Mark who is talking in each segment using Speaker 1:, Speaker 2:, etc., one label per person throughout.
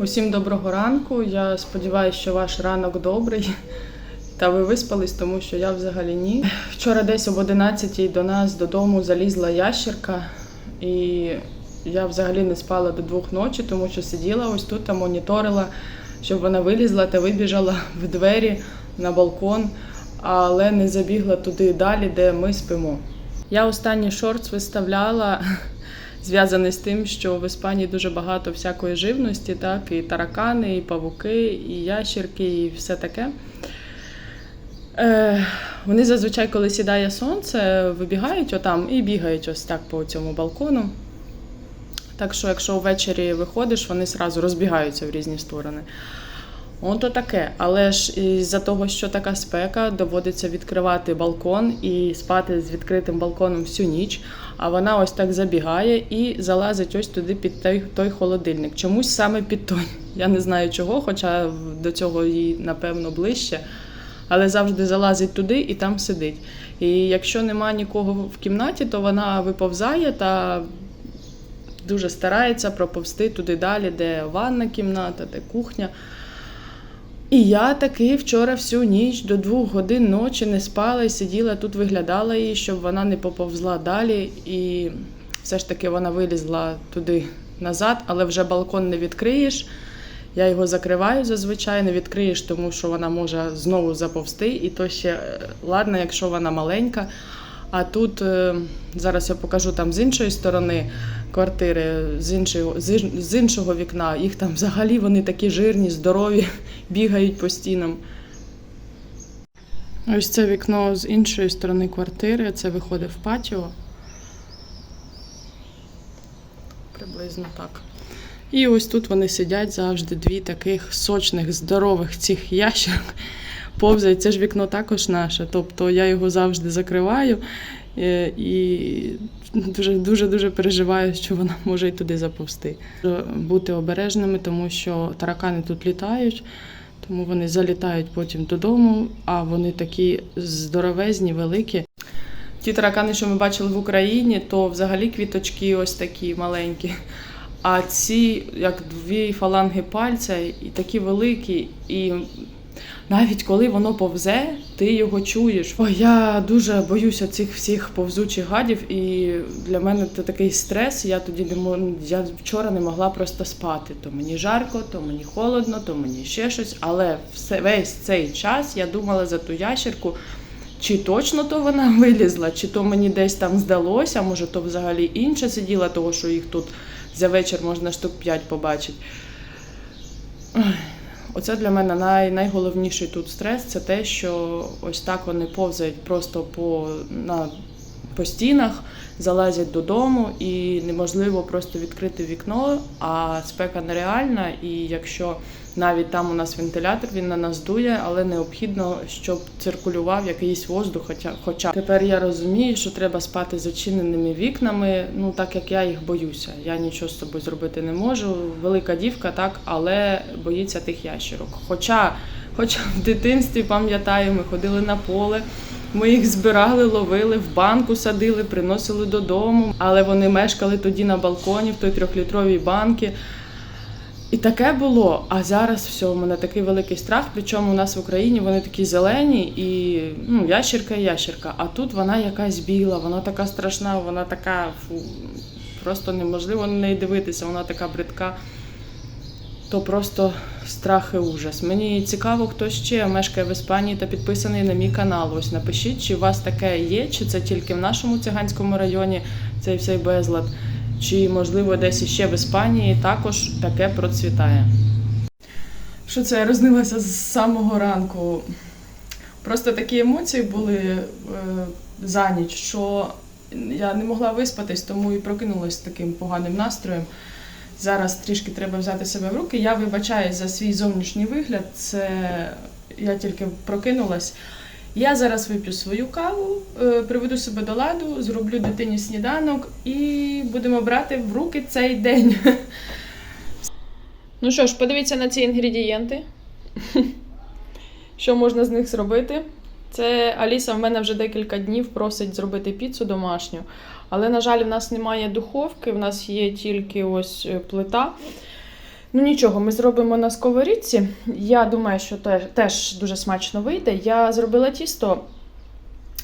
Speaker 1: Усім доброго ранку. Я сподіваюся, що ваш ранок добрий. Та ви виспались, тому що я взагалі ні. Вчора десь об 11 до нас додому залізла ящерка, і я взагалі не спала до двох ночі, тому що сиділа ось тут та моніторила, щоб вона вилізла та вибіжала в двері на балкон, але не забігла туди далі, де ми спимо. Я останній шортс виставляла зв'язаний з тим, що в Іспанії дуже багато всякої живності, так, і таракани, і павуки, і ящерки, і все таке. Е, вони зазвичай, коли сідає сонце, вибігають отам і бігають ось так по цьому балкону. Так що, якщо ввечері виходиш, вони одразу розбігаються в різні сторони. Ото таке. Але ж із-за того, що така спека, доводиться відкривати балкон і спати з відкритим балконом всю ніч. А вона ось так забігає і залазить ось туди під той, той холодильник. Чомусь саме під той. Я не знаю чого, хоча до цього їй, напевно, ближче. Але завжди залазить туди і там сидить. І якщо нема нікого в кімнаті, то вона виповзає та дуже старається проповзти туди далі, де ванна кімната, де кухня. І я таки вчора всю ніч до двох годин ночі не спала і сиділа тут, виглядала її, щоб вона не поповзла далі. І все ж таки вона вилізла туди назад, але вже балкон не відкриєш. Я його закриваю зазвичай, не відкриєш, тому що вона може знову заповзти, і то ще е, ладно, якщо вона маленька. А тут е, зараз я покажу там з іншої сторони квартири, з іншого, з іншого вікна. Їх там взагалі вони такі жирні, здорові, бігають по стінам. Ось це вікно з іншої сторони квартири, це виходить в патіо. Приблизно так. І ось тут вони сидять завжди дві таких сочних, здорових цих ящерок. Повзають. Це ж вікно також наше. Тобто я його завжди закриваю е, і дуже дуже дуже переживаю, що вона може й туди заповзти. Бути обережними, тому що таракани тут літають, тому вони залітають потім додому, а вони такі здоровезні, великі. Ті таракани, що ми бачили в Україні, то взагалі квіточки ось такі маленькі. А ці, як дві фаланги пальця, і такі великі, і навіть коли воно повзе, ти його чуєш. Ой, я дуже боюся цих всіх повзучих гадів, і для мене це такий стрес. Я тоді не я вчора не могла просто спати. То мені жарко, то мені холодно, то мені ще щось. Але все весь цей час я думала за ту ящерку. Чи точно то вона вилізла, чи то мені десь там здалося, може то взагалі інша сиділа, того що їх тут за вечір можна штук 5 побачити. Оце для мене най, найголовніший тут стрес це те, що ось так вони повзають просто по, на, по стінах, залазять додому і неможливо просто відкрити вікно, а спека нереальна. І якщо навіть там у нас вентилятор, він на нас дує, але необхідно, щоб циркулював якийсь воздух. Хоча, хоча тепер я розумію, що треба спати з зачиненими вікнами, ну так як я їх боюся. Я нічого з собою зробити не можу. Велика дівка, так, але боїться тих ящерок. Хоча, хоча в дитинстві пам'ятаю, ми ходили на поле. Ми їх збирали, ловили, в банку садили, приносили додому, але вони мешкали тоді на балконі в той трьохлітровій банці. І таке було. А зараз все, у мене такий великий страх. Причому у нас в Україні вони такі зелені і ну, ящерка і ящерка. А тут вона якась біла, вона така страшна, вона така фу, просто неможливо на неї дивитися, вона така бридка. То просто страх і ужас. Мені цікаво, хто ще мешкає в Іспанії та підписаний на мій канал. Ось напишіть, чи у вас таке є, чи це тільки в нашому циганському районі цей всей безлад, чи можливо десь іще в Іспанії також таке процвітає. Що це я рознилася з самого ранку? Просто такі емоції були е, за ніч, що я не могла виспатись, тому і прокинулась з таким поганим настроєм. Зараз трішки треба взяти себе в руки. Я вибачаюсь за свій зовнішній вигляд. Це я тільки прокинулась. Я зараз вип'ю свою каву, е, приведу себе до ладу, зроблю дитині сніданок і будемо брати в руки цей день. Ну що ж, подивіться на ці інгредієнти. Що можна з них зробити? Це Аліса в мене вже декілька днів просить зробити піцу домашню. Але, на жаль, в нас немає духовки, в нас є тільки ось е, плита. Ну нічого, ми зробимо на сковорідці. Я думаю, що теж дуже смачно вийде. Я зробила тісто.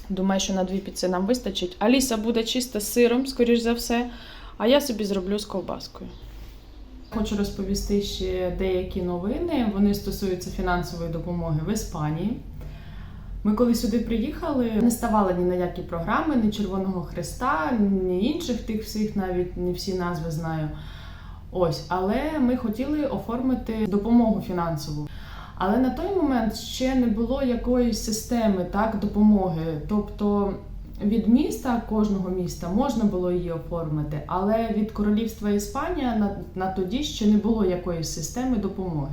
Speaker 1: Думаю, що на дві піци нам вистачить. Аліса буде чисто з сиром, скоріш за все, а я собі зроблю з ковбаскою. Хочу розповісти ще деякі новини. Вони стосуються фінансової допомоги в Іспанії. Ми коли сюди приїхали, не ставали ні на які програми, ні Червоного Христа, ні інших тих всіх, навіть не всі назви знаю. Ось, але ми хотіли оформити допомогу фінансову. Але на той момент ще не було якоїсь системи так, допомоги. Тобто від міста, кожного міста можна було її оформити, але від Королівства Іспанія на, на тоді ще не було якоїсь системи допомоги.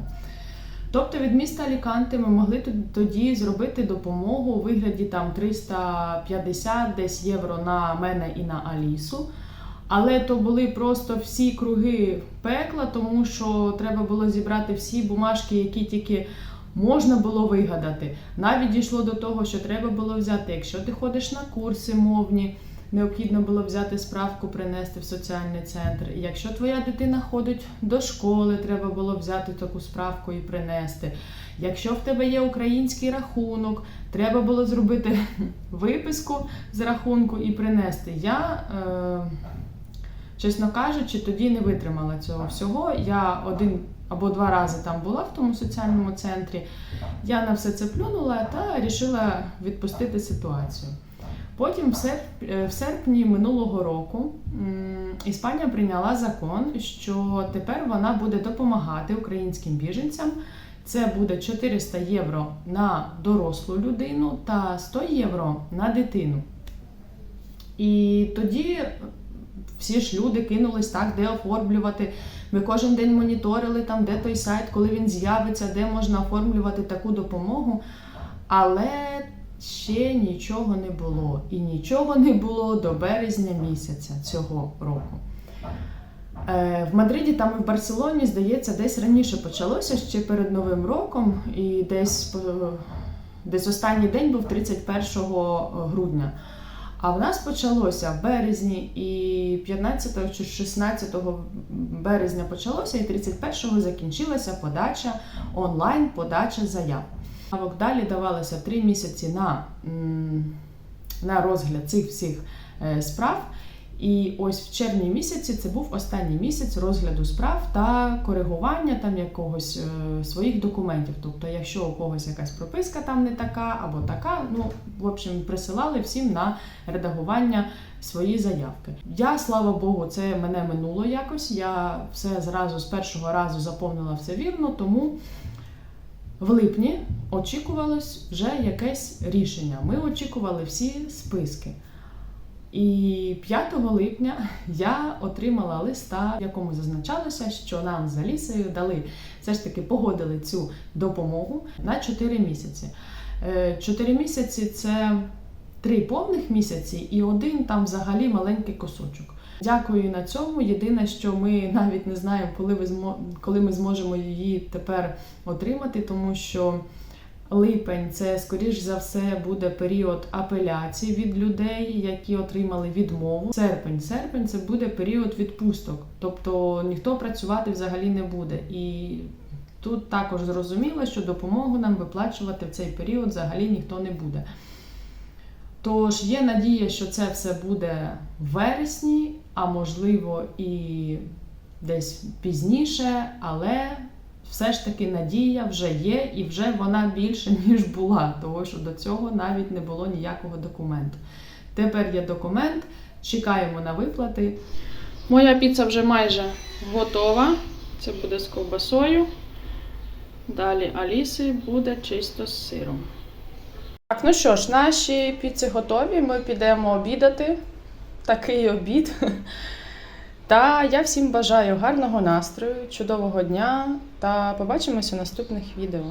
Speaker 1: Тобто від міста Аліканте ми могли тоді зробити допомогу у вигляді там 350 десь євро на мене і на Алісу. Але то були просто всі круги пекла, тому що треба було зібрати всі бумажки, які тільки можна було вигадати. Навіть дійшло до того, що треба було взяти, якщо ти ходиш на курси мовні, необхідно було взяти справку, принести в соціальний центр. Якщо твоя дитина ходить до школи, треба було взяти таку справку і принести. Якщо в тебе є український рахунок, треба було зробити виписку з рахунку і принести. Я, е, чесно кажучи, тоді не витримала цього всього. Я один або два рази там була в тому соціальному центрі. Я на все це плюнула та вирішила відпустити ситуацію. Потім е, в серпні минулого року Іспанія прийняла закон, що тепер вона буде допомагати українським біженцям. Це буде 400 євро на дорослу людину та 100 євро на дитину. І тоді всі ж люди кинулись так, де оформлювати. Ми кожен день моніторили там, де той сайт, коли він з'явиться, де можна оформлювати таку допомогу. Але ще нічого не було. І нічого не було до березня місяця цього року. Е, В Мадриді там і в Барселоні, здається, десь раніше почалося ще перед Новим роком, і десь, десь останній день був 31 грудня. А в нас почалося в березні, і 15 чи 16 березня почалося, і 31 закінчилася подача онлайн, подача заяв. Далі давалося 3 місяці на, на розгляд цих всіх е, справ. І ось в червні місяці це був останній місяць розгляду справ та коригування там якогось е, своїх документів. Тобто, якщо у когось якась прописка там не така або така, ну в общем, присилали всім на редагування свої заявки. Я, слава Богу, це мене минуло якось. Я все зразу з першого разу заповнила все вірно, тому. В липні очікувалось вже якесь рішення. Ми очікували всі списки. І 5 липня я отримала листа, в якому зазначалося, що нам з Алісою дали все ж таки погодили цю допомогу на 4 місяці. 4 місяці це 3 повних місяці і один там взагалі маленький кусочок. Дякую на цьому. Єдине, що ми навіть не знаємо, коли, ви змо... коли ми зможемо її тепер отримати, тому що липень це, скоріш за все, буде період апеляції від людей, які отримали відмову. Серпень, серпень це буде період відпусток, тобто ніхто працювати взагалі не буде. І тут також зрозуміло, що допомогу нам виплачувати в цей період взагалі ніхто не буде. Тож є надія, що це все буде в вересні, а можливо і десь пізніше, але все ж таки надія вже є, і вже вона більше, ніж була, тому що до цього навіть не було ніякого документу. Тепер є документ, чекаємо на виплати. Моя піца вже майже готова. Це буде з ковбасою. Далі Аліси буде чисто з сиром. Ну що ж, наші піци готові. Ми підемо обідати. Такий обід. Та я всім бажаю гарного настрою, чудового дня та побачимося в наступних відео.